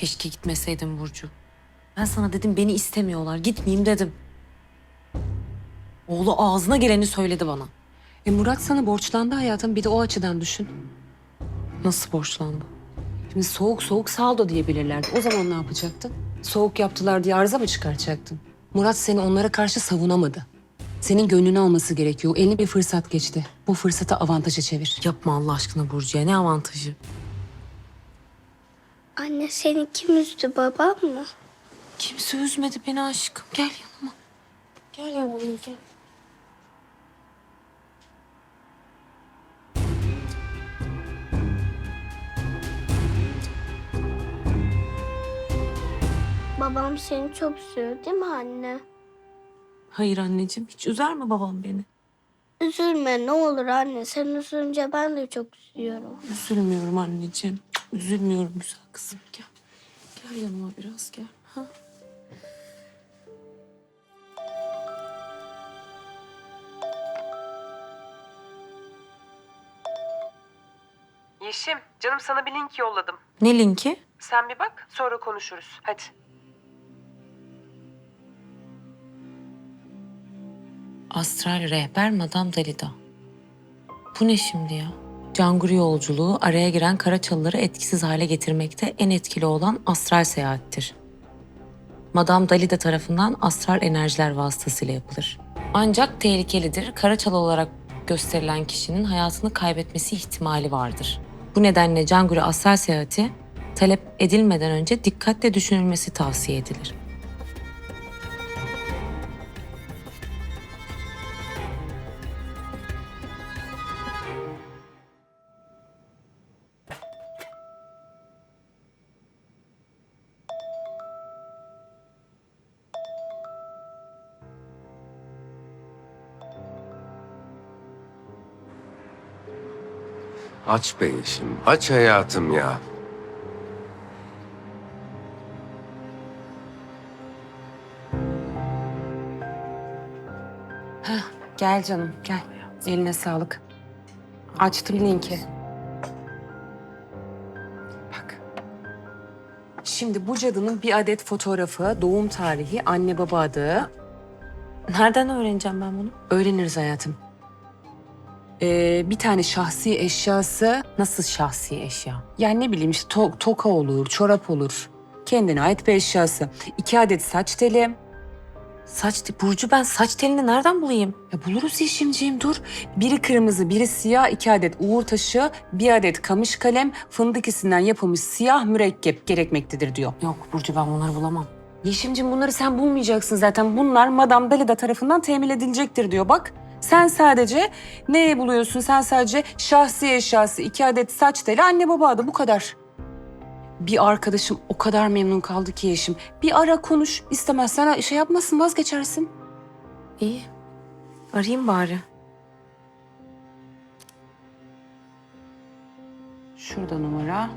Keşke gitmeseydin Burcu. Ben sana dedim beni istemiyorlar. Gitmeyeyim dedim. Oğlu ağzına geleni söyledi bana. E Murat sana borçlandı hayatım. Bir de o açıdan düşün. Nasıl borçlandı? Şimdi soğuk soğuk saldo diyebilirlerdi. O zaman ne yapacaktın? Soğuk yaptılar diye arıza mı çıkaracaktın? Murat seni onlara karşı savunamadı. Senin gönlünü alması gerekiyor. Eline bir fırsat geçti. Bu fırsatı avantaja çevir. Yapma Allah aşkına Burcu'ya. Ne avantajı? Anne seni kim üzdü babam mı? Kimse üzmedi beni aşkım. Gel yanıma. Gel yanıma gel. Babam seni çok üzüyor değil mi anne? Hayır anneciğim. Hiç üzer mi babam beni? Üzülme ne olur anne. Sen üzülünce ben de çok üzülüyorum. Üzülmüyorum anneciğim. Üzülmüyorum güzel kızım. Gel. Gel yanıma biraz gel. Ha? Yeşim, canım sana bir link yolladım. Ne linki? Sen bir bak, sonra konuşuruz. Hadi. Astral rehber Madame Dalida. Bu ne şimdi ya? Canguru yolculuğu araya giren Karaçalıları etkisiz hale getirmekte en etkili olan astral seyahattir. Madame Dalida tarafından astral enerjiler vasıtasıyla yapılır. Ancak tehlikelidir. Karaçalı olarak gösterilen kişinin hayatını kaybetmesi ihtimali vardır. Bu nedenle Canguru astral seyahati talep edilmeden önce dikkatle düşünülmesi tavsiye edilir. Aç be Yeşim, aç hayatım ya. Gel canım gel. Eline sağlık. Açtım linki. Bak. Şimdi bu cadının bir adet fotoğrafı, doğum tarihi, anne baba adı. Nereden öğreneceğim ben bunu? Öğreniriz hayatım. Ee, bir tane şahsi eşyası. Nasıl şahsi eşya? Yani ne bileyim işte to- toka olur, çorap olur. Kendine ait bir eşyası. İki adet saç teli. Saç te- Burcu ben saç telini nereden bulayım? Ya buluruz Yeşimciğim dur. Biri kırmızı, biri siyah, iki adet uğur taşı, bir adet kamış kalem, fındık isinden yapılmış siyah mürekkep gerekmektedir diyor. Yok Burcu ben bunları bulamam. Yeşimciğim bunları sen bulmayacaksın zaten. Bunlar Madame Dalida tarafından temin edilecektir diyor bak. Sen sadece neye buluyorsun? Sen sadece şahsi eşyası, iki adet saç teli, anne baba adı bu kadar. Bir arkadaşım o kadar memnun kaldı ki Yeşim. Bir ara konuş. İstemezsen şey yapmasın vazgeçersin. İyi. Arayayım bari. Şurada numara.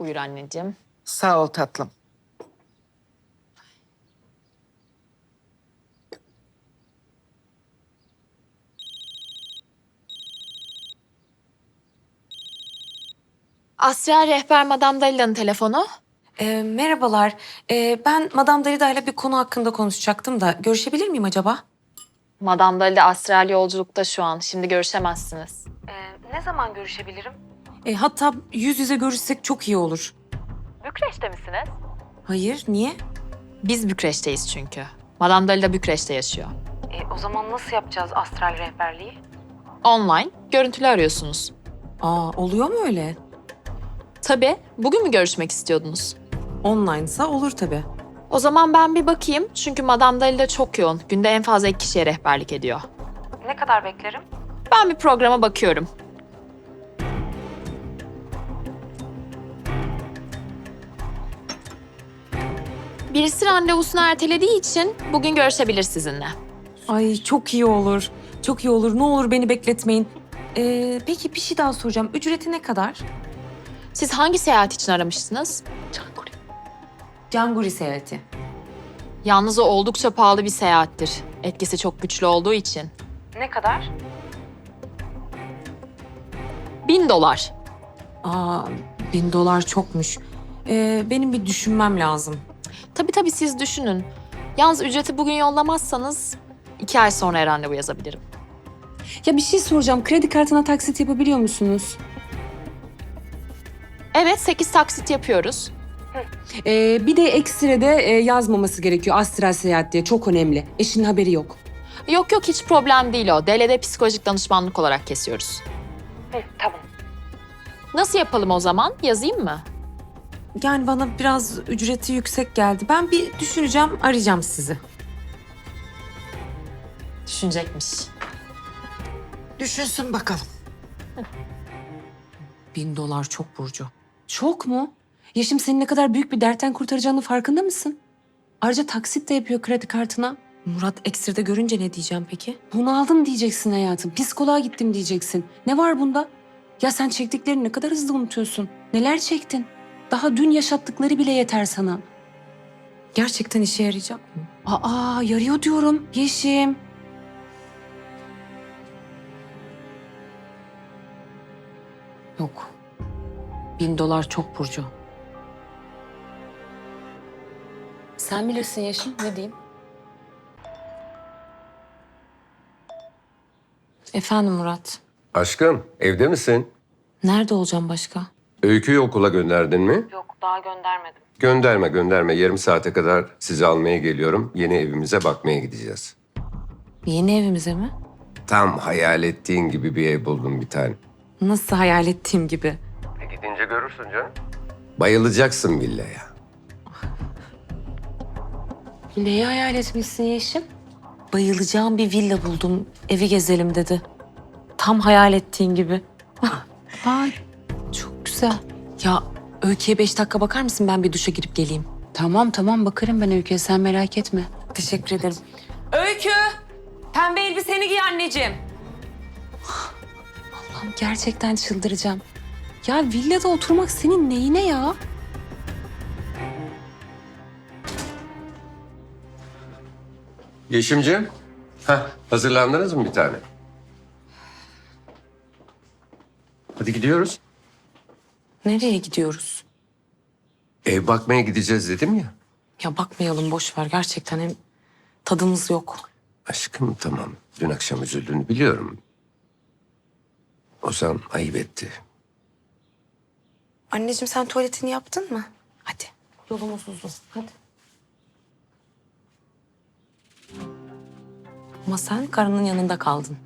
Buyur anneciğim. Sağ ol tatlım. Asya rehber Madame Dalila'nın telefonu. Ee, merhabalar. Ee, ben Madame Dalida ile bir konu hakkında konuşacaktım da görüşebilir miyim acaba? Madame Dalila astral yolculukta şu an. Şimdi görüşemezsiniz. Ee, ne zaman görüşebilirim? Ee, hatta yüz yüze görüşsek çok iyi olur. Bükreş'te misiniz? Hayır, niye? Biz Bükreş'teyiz çünkü. Madame Dalila Bükreş'te yaşıyor. E, o zaman nasıl yapacağız astral rehberliği? Online, görüntülü arıyorsunuz. Aa, oluyor mu öyle? Tabii, bugün mü görüşmek istiyordunuz? Online'sa olur tabii. O zaman ben bir bakayım çünkü Madame Dalila çok yoğun. Günde en fazla iki kişiye rehberlik ediyor. Ne kadar beklerim? Ben bir programa bakıyorum. Birisi randevusunu ertelediği için bugün görüşebilir sizinle. Ay çok iyi olur. Çok iyi olur. Ne olur beni bekletmeyin. Ee, peki bir şey daha soracağım. Ücreti ne kadar? Siz hangi seyahat için aramıştınız? Canguri seyahati. Yalnız o oldukça pahalı bir seyahattir. Etkisi çok güçlü olduğu için. Ne kadar? Bin dolar. Aa, bin dolar çokmuş. Ee, benim bir düşünmem lazım. Tabii tabii siz düşünün. Yalnız ücreti bugün yollamazsanız iki ay sonra randevu yazabilirim. Ya bir şey soracağım. Kredi kartına taksit yapabiliyor musunuz? Evet 8 taksit yapıyoruz. Ee, bir de ekstra de e, yazmaması gerekiyor. Astral seyahat diye. Çok önemli. Eşinin haberi yok. Yok yok hiç problem değil o. DLD psikolojik danışmanlık olarak kesiyoruz. tamam. Nasıl yapalım o zaman? Yazayım mı? Yani bana biraz ücreti yüksek geldi. Ben bir düşüneceğim, arayacağım sizi. Düşünecekmiş. Düşünsün bakalım. Bin dolar çok Burcu. Çok mu? Yeşim seni ne kadar büyük bir dertten kurtaracağını farkında mısın? Ayrıca taksit de yapıyor kredi kartına. Murat ekstrede görünce ne diyeceğim peki? Bunu aldım diyeceksin hayatım. Psikoloğa gittim diyeceksin. Ne var bunda? Ya sen çektiklerini ne kadar hızlı unutuyorsun. Neler çektin? Daha dün yaşattıkları bile yeter sana. Gerçekten işe yarayacak mı? Aa yarıyor diyorum. Yeşim. Yok. Bin dolar çok Burcu. Sen bilirsin Yeşim. Ne diyeyim? Efendim Murat. Aşkım evde misin? Nerede olacağım başka? Öyküyü okula gönderdin mi? Yok daha göndermedim. Gönderme gönderme. Yarım saate kadar sizi almaya geliyorum. Yeni evimize bakmaya gideceğiz. Yeni evimize mi? Tam hayal ettiğin gibi bir ev buldum bir tane. Nasıl hayal ettiğim gibi. E gidince görürsün canım. Bayılacaksın villaya. Neyi hayal etmişsin Yeşim? Bayılacağım bir villa buldum. Evi gezelim dedi. Tam hayal ettiğin gibi. Ay Güzel. Ya Öykü'ye beş dakika bakar mısın? Ben bir duşa girip geleyim. tamam tamam bakarım ben Öykü'ye sen merak etme. Teşekkür ederim. Öykü! Pembe elbiseni giy anneciğim. Allah'ım gerçekten çıldıracağım. Ya villada oturmak senin neyine ya? Yeşimciğim. Heh, hazırlandınız mı bir tane? Hadi gidiyoruz. Nereye gidiyoruz? Ev bakmaya gideceğiz dedim ya. Ya bakmayalım boş ver. Gerçekten hem tadımız yok. Aşkım tamam. Dün akşam üzüldüğünü biliyorum. Ozan ayıp etti. Anneciğim sen tuvaletini yaptın mı? Hadi. Yolumuz uzun. Hadi. Ama sen karının yanında kaldın.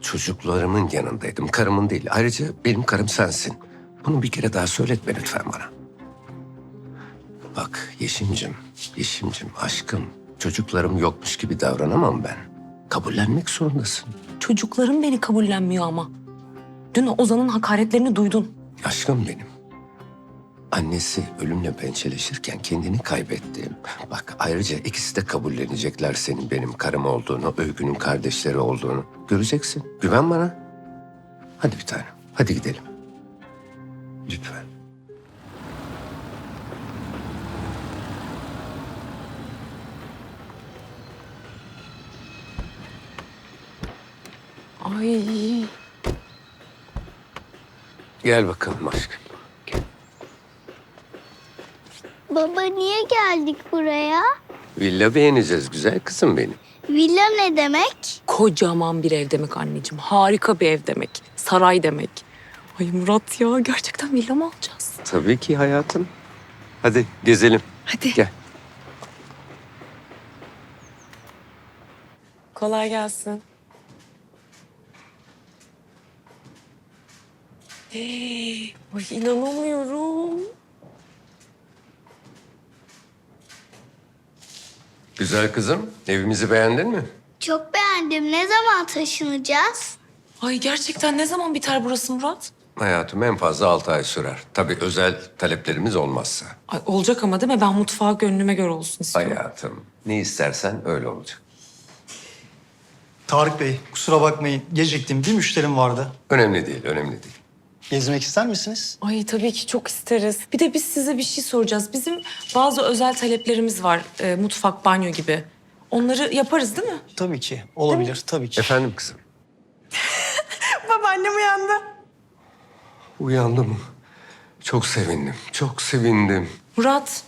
Çocuklarımın yanındaydım. Karımın değil. Ayrıca benim karım sensin. Bunu bir kere daha söyletme lütfen bana. Bak Yeşimcim, Yeşimcim aşkım. Çocuklarım yokmuş gibi davranamam ben. Kabullenmek zorundasın. Çocuklarım beni kabullenmiyor ama. Dün Ozan'ın hakaretlerini duydun. Aşkım benim. Annesi ölümle pençeleşirken kendini kaybetti. Bak ayrıca ikisi de kabullenecekler senin benim karım olduğunu, Öykü'nün kardeşleri olduğunu. Göreceksin. Güven bana. Hadi bir tane. Hadi gidelim. Lütfen. Ay. Gel bakalım aşkım. Baba niye geldik buraya? Villa beğeneceğiz güzel kızım benim. Villa ne demek? Kocaman bir ev demek anneciğim. Harika bir ev demek. Saray demek. Ay Murat ya gerçekten villa mı alacağız? Tabii ki hayatım. Hadi gezelim. Hadi. Gel. Kolay gelsin. Hey, ay inanamıyorum. Güzel kızım. Evimizi beğendin mi? Çok beğendim. Ne zaman taşınacağız? Ay gerçekten ne zaman biter burası Murat? Hayatım en fazla altı ay sürer. Tabii özel taleplerimiz olmazsa. Ay olacak ama değil mi? Ben mutfağı gönlüme göre olsun istiyorum. Hayatım ne istersen öyle olacak. Tarık Bey, kusura bakmayın. Geciktim. Bir müşterim vardı. Önemli değil, önemli değil. Gezmek ister misiniz? Ay tabii ki çok isteriz. Bir de biz size bir şey soracağız. Bizim bazı özel taleplerimiz var. e, mutfak, banyo gibi. Onları yaparız değil mi? Tabii ki. Olabilir tabii ki. Efendim kızım. Babaannem uyandı. Uyandı mı? Çok sevindim. Çok sevindim. Murat,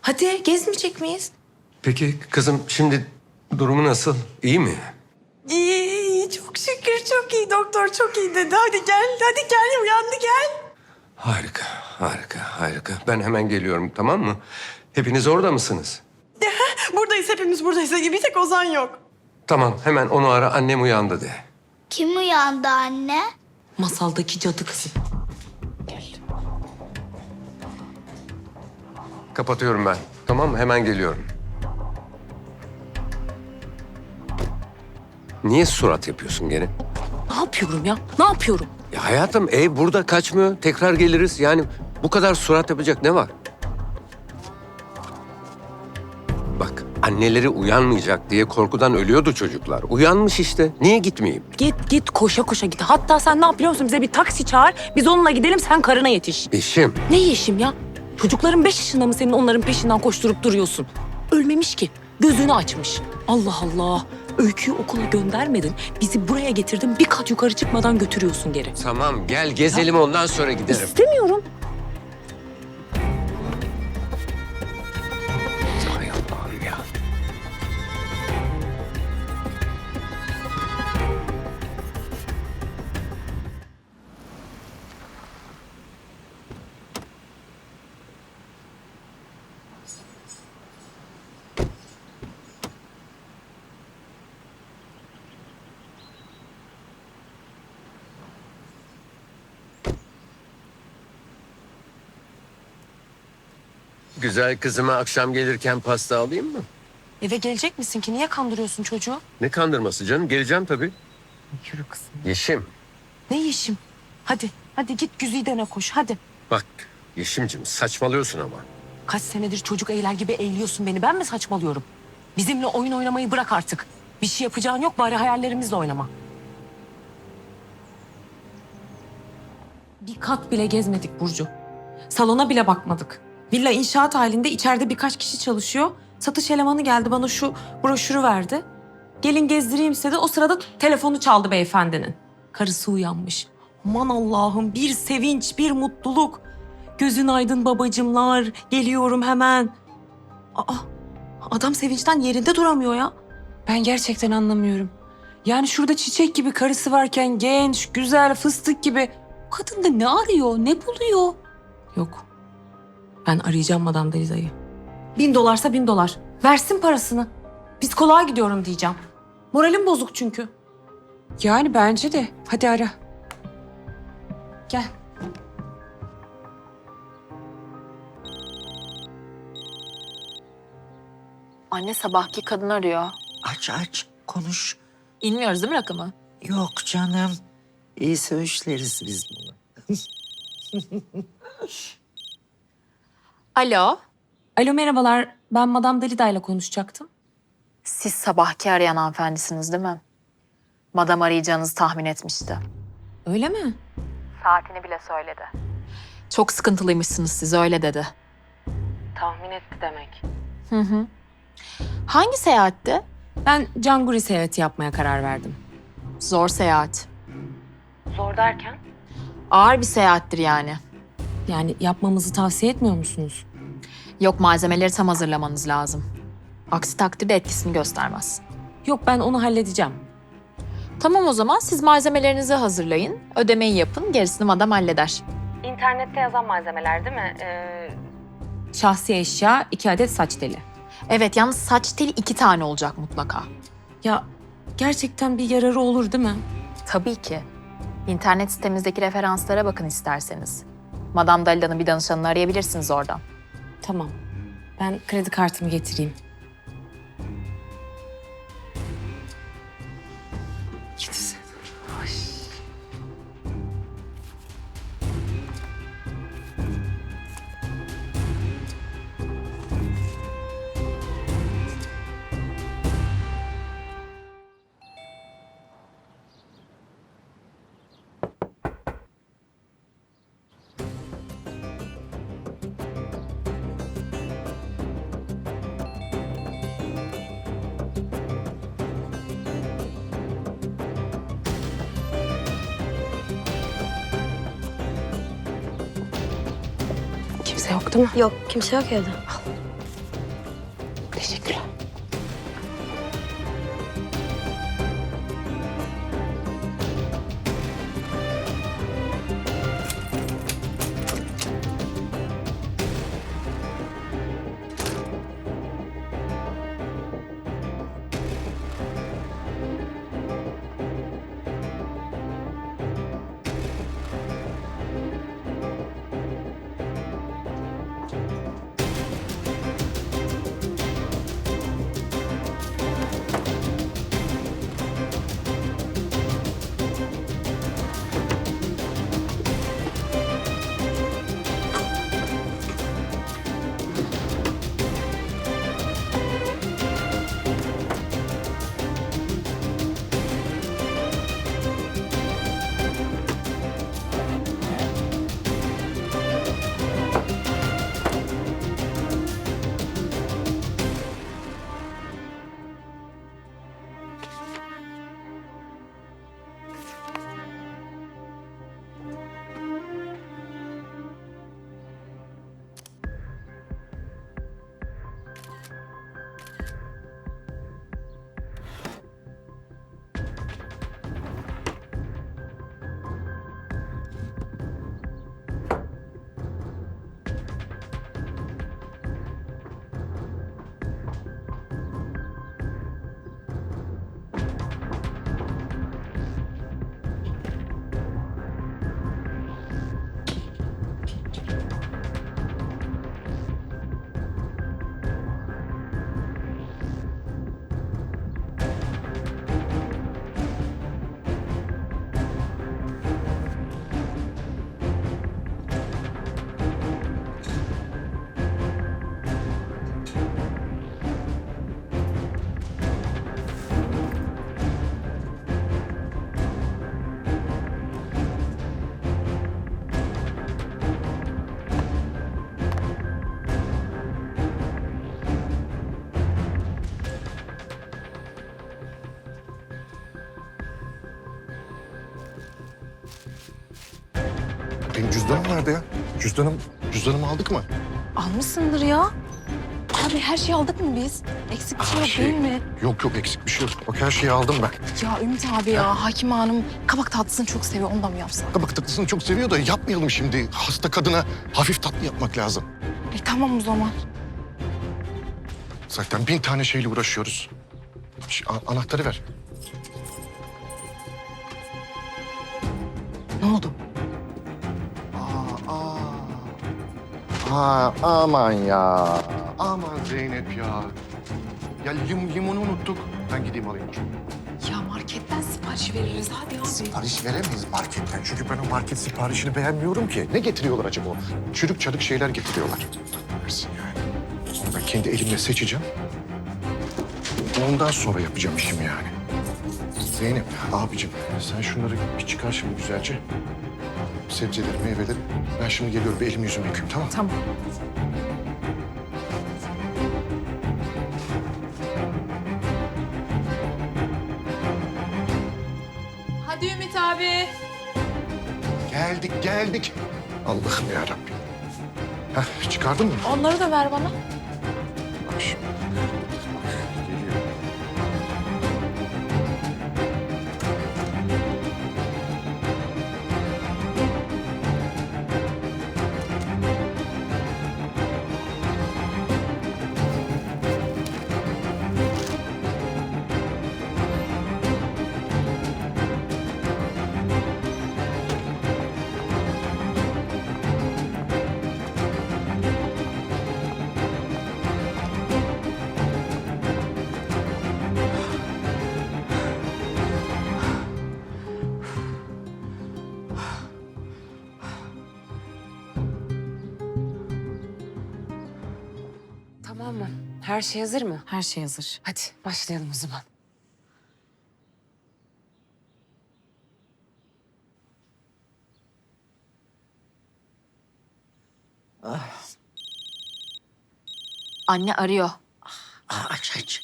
hadi gezmeyecek miyiz? Peki kızım şimdi durumu nasıl? İyi mi? İyi, iyi, çok şükür çok iyi. Doktor çok iyi dedi. Hadi gel, hadi gel. Uyandı gel. Harika, harika, harika. Ben hemen geliyorum tamam mı? Hepiniz orada mısınız? Buradayız, hepimiz buradayız. Bir tek Ozan yok. Tamam hemen onu ara annem uyandı de. Kim uyandı anne? Masaldaki cadı kızım. Kapatıyorum ben. Tamam mı? Hemen geliyorum. Niye surat yapıyorsun gene? Ne yapıyorum ya? Ne yapıyorum? Ya hayatım ev burada kaçmıyor. Tekrar geliriz. Yani bu kadar surat yapacak ne var? Bak anneleri uyanmayacak diye korkudan ölüyordu çocuklar. Uyanmış işte. Niye gitmeyeyim? Git git koşa koşa git. Hatta sen ne yapıyor musun? Bize bir taksi çağır. Biz onunla gidelim sen karına yetiş. Eşim. Ne yeşim ya? Çocukların beş yaşında mı senin onların peşinden koşturup duruyorsun? Ölmemiş ki. Gözünü açmış. Allah Allah. Öyküyü okula göndermedin. Bizi buraya getirdin. Bir kat yukarı çıkmadan götürüyorsun geri. Tamam gel gezelim ondan sonra giderim. İstemiyorum. Güzel kızıma akşam gelirken pasta alayım mı? Eve gelecek misin ki? Niye kandırıyorsun çocuğu? Ne kandırması canım? Geleceğim tabii. Yürü kızım. Yeşim. Ne yeşim? Hadi. Hadi git Güzide'ne koş. Hadi. Bak Yeşimcim saçmalıyorsun ama. Kaç senedir çocuk eğler gibi eğliyorsun beni. Ben mi saçmalıyorum? Bizimle oyun oynamayı bırak artık. Bir şey yapacağın yok bari hayallerimizle oynama. Bir kat bile gezmedik Burcu. Salona bile bakmadık. Villa inşaat halinde içeride birkaç kişi çalışıyor. Satış elemanı geldi bana şu broşürü verdi. Gelin gezdireyim istedi. O sırada telefonu çaldı beyefendinin. Karısı uyanmış. Aman Allah'ım bir sevinç, bir mutluluk. Gözün aydın babacımlar. Geliyorum hemen. Aa, adam sevinçten yerinde duramıyor ya. Ben gerçekten anlamıyorum. Yani şurada çiçek gibi karısı varken genç, güzel, fıstık gibi. Kadın da ne arıyor, ne buluyor? Yok. Ben arayacağım Madame Deliza'yı. Bin dolarsa bin dolar. Versin parasını. Psikoloğa gidiyorum diyeceğim. Moralim bozuk çünkü. Yani bence de. Hadi ara. Gel. Anne sabahki kadın arıyor. Aç aç konuş. İnmiyoruz değil mi rakamı? Yok canım. İyi söğüşleriz biz bunu. Alo. Alo merhabalar. Ben Madame Dalida ile konuşacaktım. Siz sabahki arayan hanımefendisiniz değil mi? Madam arayacağınızı tahmin etmişti. Öyle mi? Saatini bile söyledi. Çok sıkıntılıymışsınız siz öyle dedi. Tahmin etti demek. Hı hı. Hangi seyahatti? Ben Canguri seyahati yapmaya karar verdim. Zor seyahat. Zor derken? Ağır bir seyahattir yani. Yani yapmamızı tavsiye etmiyor musunuz? Yok malzemeleri tam hazırlamanız lazım. Aksi takdirde etkisini göstermez. Yok ben onu halledeceğim. Tamam o zaman siz malzemelerinizi hazırlayın. Ödemeyi yapın gerisini madam halleder. İnternette yazan malzemeler değil mi? Ee, Şahsi eşya, iki adet saç teli. Evet yalnız saç teli iki tane olacak mutlaka. Ya gerçekten bir yararı olur değil mi? Tabii ki. İnternet sitemizdeki referanslara bakın isterseniz. Madame Dalida'nın bir danışanını arayabilirsiniz oradan. Tamam. Ben kredi kartımı getireyim. Kimse yok değil mi? Yok kimse yok evde. Teşekkürler. Benim cüzdanım nerede ya? Cüzdanım, cüzdanımı aldık mı? Almışsındır ya. Abi her şeyi aldık mı biz? Eksik bir şey yok şey- değil mi? Yok yok eksik bir şey yok. Bak her şeyi aldım ben. Ya Ümit abi ya Hakim Hanım kabak tatlısını çok seviyor ondan mı yapsak? Kabak tatlısını çok seviyor da yapmayalım şimdi. Hasta kadına hafif tatlı yapmak lazım. E tamam o zaman. Zaten bin tane şeyle uğraşıyoruz. Şu a- anahtarı ver. Aa, aman ya. Aman Zeynep ya. Ya lim, limonu unuttuk. Ben gideyim alayım. Ya marketten sipariş veririz hadi abi. Sipariş veremeyiz marketten. Çünkü ben o market siparişini beğenmiyorum ki. Ne getiriyorlar acaba? Çürük çarık şeyler getiriyorlar. Versin yani. Onu ben kendi elimle seçeceğim. Ondan sonra yapacağım işimi yani. Zeynep, abicim sen şunları bir çıkar şimdi güzelce. Sebzeleri, meyveleri. Ben şimdi geliyorum bir elimi yüzümü yıkayayım tamam mı? Tamam. Hadi Ümit abi. Geldik, geldik. Allah'ım ya Rabbim. Heh, çıkardın mı? Onları da ver bana. Her şey hazır mı? Her şey hazır. Hadi başlayalım o zaman. Anne arıyor. Aa, aç aç.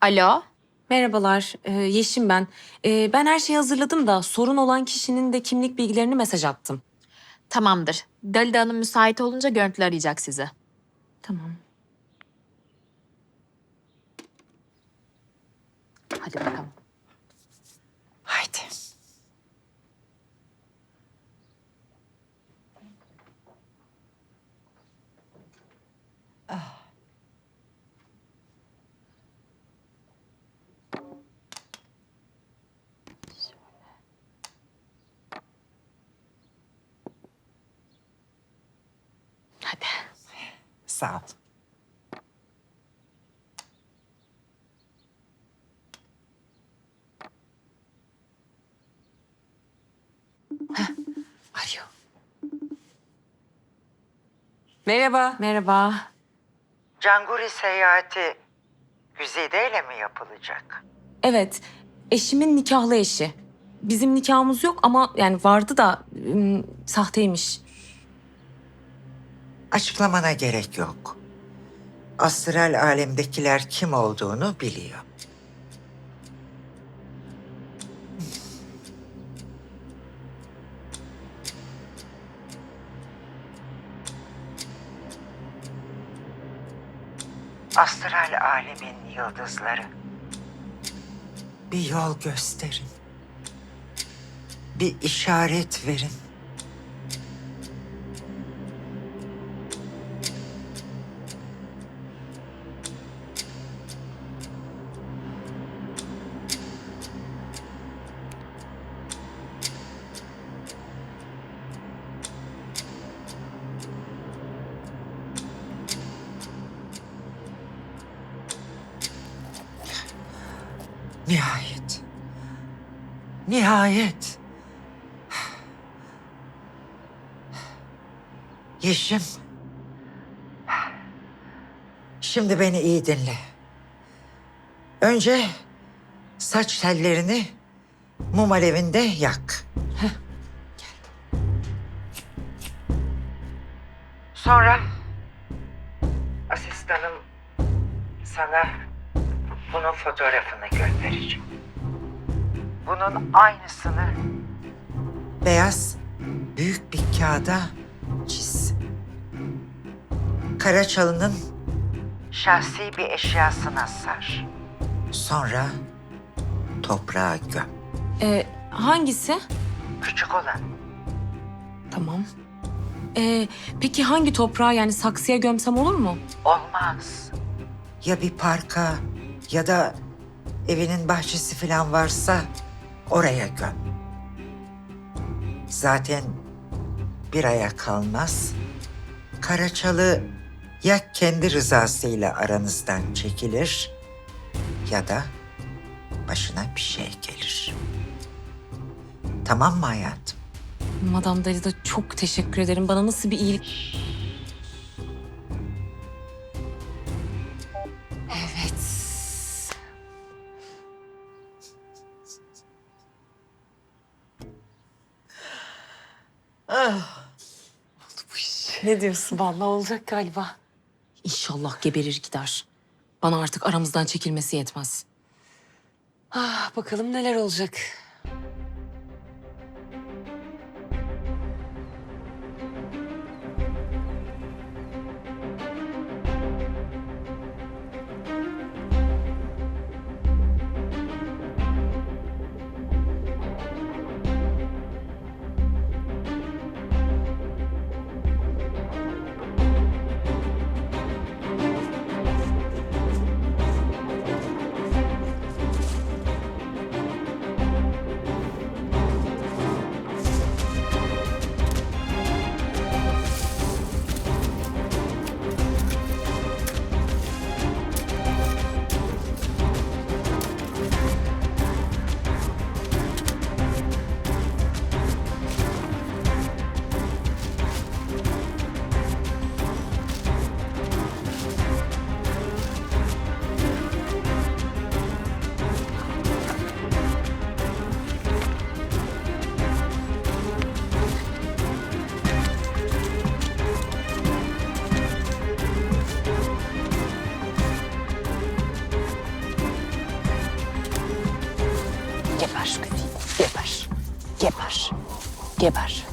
Alo. Merhabalar, e, Yeşim ben. E, ben her şeyi hazırladım da sorun olan kişinin de kimlik bilgilerini mesaj attım. Tamamdır. Dalida Hanım müsait olunca görüntülü arayacak sizi. Tamam. Hadi bakalım. Haydi. Hadi. Sağ ol. Heh, arıyor. Merhaba. Merhaba. Canguri seyahati Güzide ile mi yapılacak? Evet, eşimin nikahlı eşi. Bizim nikahımız yok ama yani vardı da ım, sahteymiş. Açıklamana gerek yok. Astral alemdekiler kim olduğunu biliyor. Astral alemin yıldızları. Bir yol gösterin. Bir işaret verin. Nihayet. Yeşim. Şimdi beni iyi dinle. Önce saç tellerini mum alevinde yak. Gel. Sonra asistanım sana bunun fotoğrafını göndereceğim. Bunun aynısını beyaz büyük bir kağıda çiz. Karaçalı'nın şahsi bir eşyasına sar. Sonra toprağa göm. Ee, hangisi? Küçük olan Tamam. Ee, peki hangi toprağa yani saksıya gömsem olur mu? olmaz. Ya bir parka ya da evinin bahçesi falan varsa oraya göm. Zaten bir aya kalmaz. Karaçalı ya kendi rızasıyla aranızdan çekilir ya da başına bir şey gelir. Tamam mı hayatım? Madame Dalida çok teşekkür ederim. Bana nasıl bir iyilik... Ne diyorsun? Vallahi olacak galiba. İnşallah geberir gider. Bana artık aramızdan çekilmesi yetmez. Ah, bakalım neler olacak. yapar.